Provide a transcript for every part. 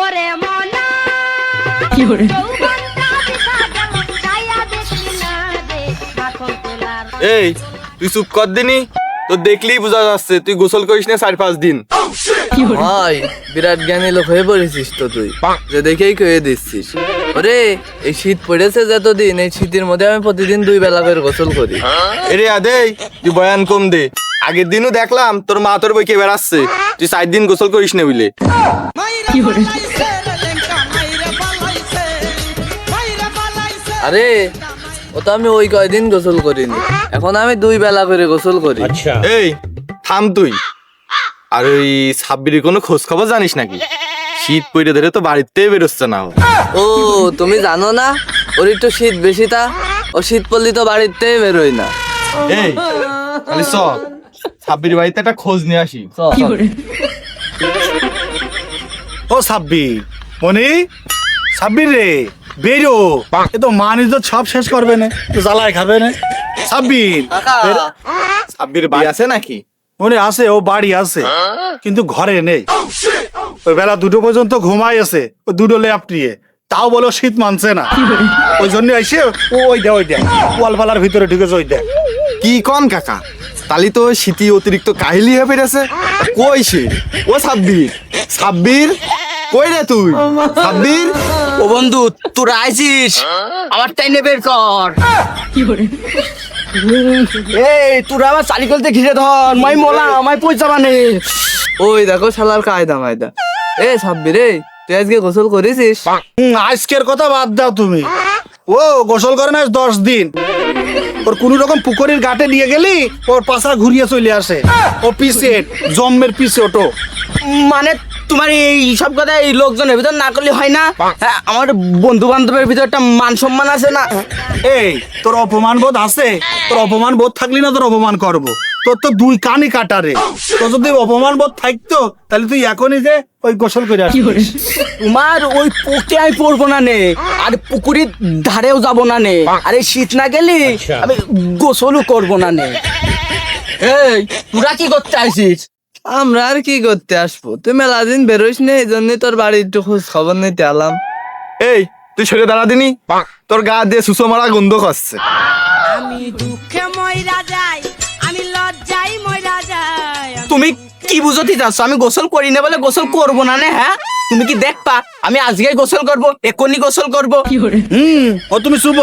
ওরে মনা। এই তুই চুপ কর দিনি। তো দেখলেই বোঝা যাচ্ছে তুই গোসল করিস না চার পাঁচ দিন। ভাই বিরাট জ্ঞানী লোক হয়ে পড়েছিস তো তুই। যে দেখেই কয়ে দিচ্ছিস। ওরে এই শীত পড়েছে যতদিন এই শীতের মধ্যে আমি প্রতিদিন দুই বেলা করে গোসল করি। এরে আদেই তুই বয়ান কম দে। আগের দিনও দেখলাম তোর মা তোর বইকে বেড়াচ্ছে। তুই চার দিন গোসল করিস না বুঝলে আরে ও তো আমি ওই কয়দিন গোসল করিনি। এখন আমি দুই বেলা করে গোসল করি। এই থাম তুই। আর ওই সাব্বিরের কোনো খোঁজ খবর জানিস নাকি? শীত পড়ে ধরে তো বাড়িতেই বেরোচ্ছে না ও। তুমি জানো না? ওর একটু শীত বেশি তা। ও শীত পড়লি তো বাড়িতেই বেরোয় না। এই তাহলে চ সাব্বির বাড়িতে একটা খোঁজ নিয়ে আসি। ও সাব্বির। মনি সাব্বির রে বেরো। এ তো মানি তো সব শেষ করবে না জ্বালায় খাবে না। সাব্বির সাব্বির বাড়ি আছে নাকি? মনে আছে ও বাড়ি আছে কিন্তু ঘরে নেই। ওই বেলা দুটো পর্যন্ত ঘুমাই আছে ও দুটো ল্যাপ নিয়ে। তাও বলো শীত মানছে না। ওই জন্য এসে ও ওই দেখ ওই দেখ ওয়ালপালার ভিতরে ঢুকেছে ওই দেখ। কি কন কাকা? তালি তো শীতি অতিরিক্ত কাহিলি হয়ে পেরেছে কই সে? ও সাব্বির। সাব্বির? কই রে তুই? সাব্বির? ও বন্ধু তোরা আইছিস আমার টাইনে বের কর। এই তোরা আমার চালি করতে ঘিরে ধর। মাই মোলা মাই পয়সা মানে ওই দেখো শালার কায়দা মায়দা। এ সাব্বির রে তুই আজকে গোসল করেছিস? আজকের কথা বাদ দাও তুমি। ও গোসল করে না দশ দিন। ওর কোন রকম পুকুরের ঘাটে নিয়ে গেলি, ওর পাশা ঘুরিয়ে চলে আসে। ও পিসে জম্মের পিসে ওটো মানে তোমার এই সব কথা এই লোকজনের ভিতর না করলে হয় না। হ্যাঁ, আমার বন্ধু বান্ধবের ভিতর একটা মান সম্মান আছে না। এই তোর অপমান বোধ আছে? তোর অপমান বোধ থাকলি না তোর অপমান করব। তোর তো দুই কানই কাটারে তোর যদি অপমান বোধ থাকতো তাহলে তুই এখনই যে ওই গোসল করে আসিস। তোমার ওই পোকে আমি পড়ব না নে। আর পুকুরের ধারেও যাব না নে। আরে শীত না গেলে আমি গোসলও করব না নে। এই তোরা কি করতে আইছিস আমরা আর কি করতে আসব? তুই মেলা দিন বেরোস না এই জন্যই তোর বাড়ির একটু খোঁজ খবর নিতে এলাম। এই তুই সরে দাঁড়া দিনি? তোর গা দিয়ে সুসো মারা গন্ধ খাচ্ছে। আমি দুঃখে ময়রা যাই আমি লজ্জাই ময়রা যাই তুমি কি বুঝতে চাচ্ছ? আমি গোসল করি না বলে গোসল করব না নে হ্যাঁ? তুমি কি দেখবা? আমি আজকে গোসল করব এখনই গোসল করব। হুম ও তুমি শুভ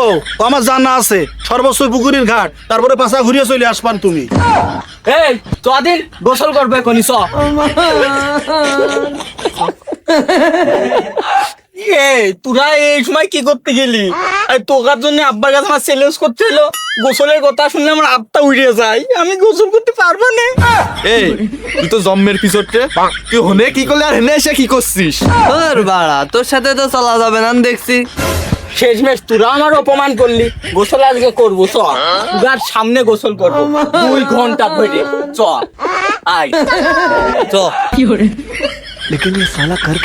আমার জানা আছে। সর্বস্ব পুকুরের ঘাট তারপরে পাশা ঘুরিয়ে চলে আসবান তুমি। এই তোদের গোসল করবে এখনই চ। এই তোরা এই সময় কি করতে গেলি? আর তোকার জন্য আব্বার কাছে আমার চ্যালেঞ্জ করতে হলো। গোসলের কথা শুনলে আমার আত্মা উড়িয়ে যায়। আমি গোসল করতে পারব না। এই তুই তো জম্মের পিছরটে তুই হনে কি করলে আর হেনে এসে কি করছিস? তোর বাড়া তোর সাথে তো চলা যাবে না দেখছি। শেষমেশ তোরা আমার অপমান করলি। গোসল আজকে করব চ। তোর সামনে গোসল করব। দুই ঘণ্টা ধরে। চ। আয়। চ। আমি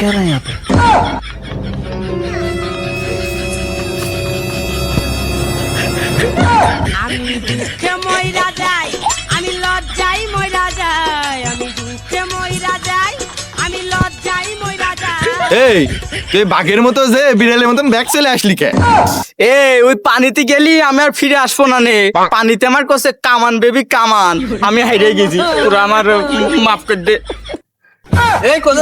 দুঃখে ময়রা যাই আমি লজ্জাই ময়রা যাই আমি দুঃখে ময়রা যাই আমি লজ্জাই ময়রা যাই এই তুই বাঘের মতো যে বিড়ালের মতন ব্যাগ চলে আসলি কে এ ওই পানিতে গেলি আমি আর ফিরে আসব না নে পানিতে আমার কাছে কামান বেবি কামান আমি হাইরে গেছি তোরা আমার মাফ করে দে এই কোন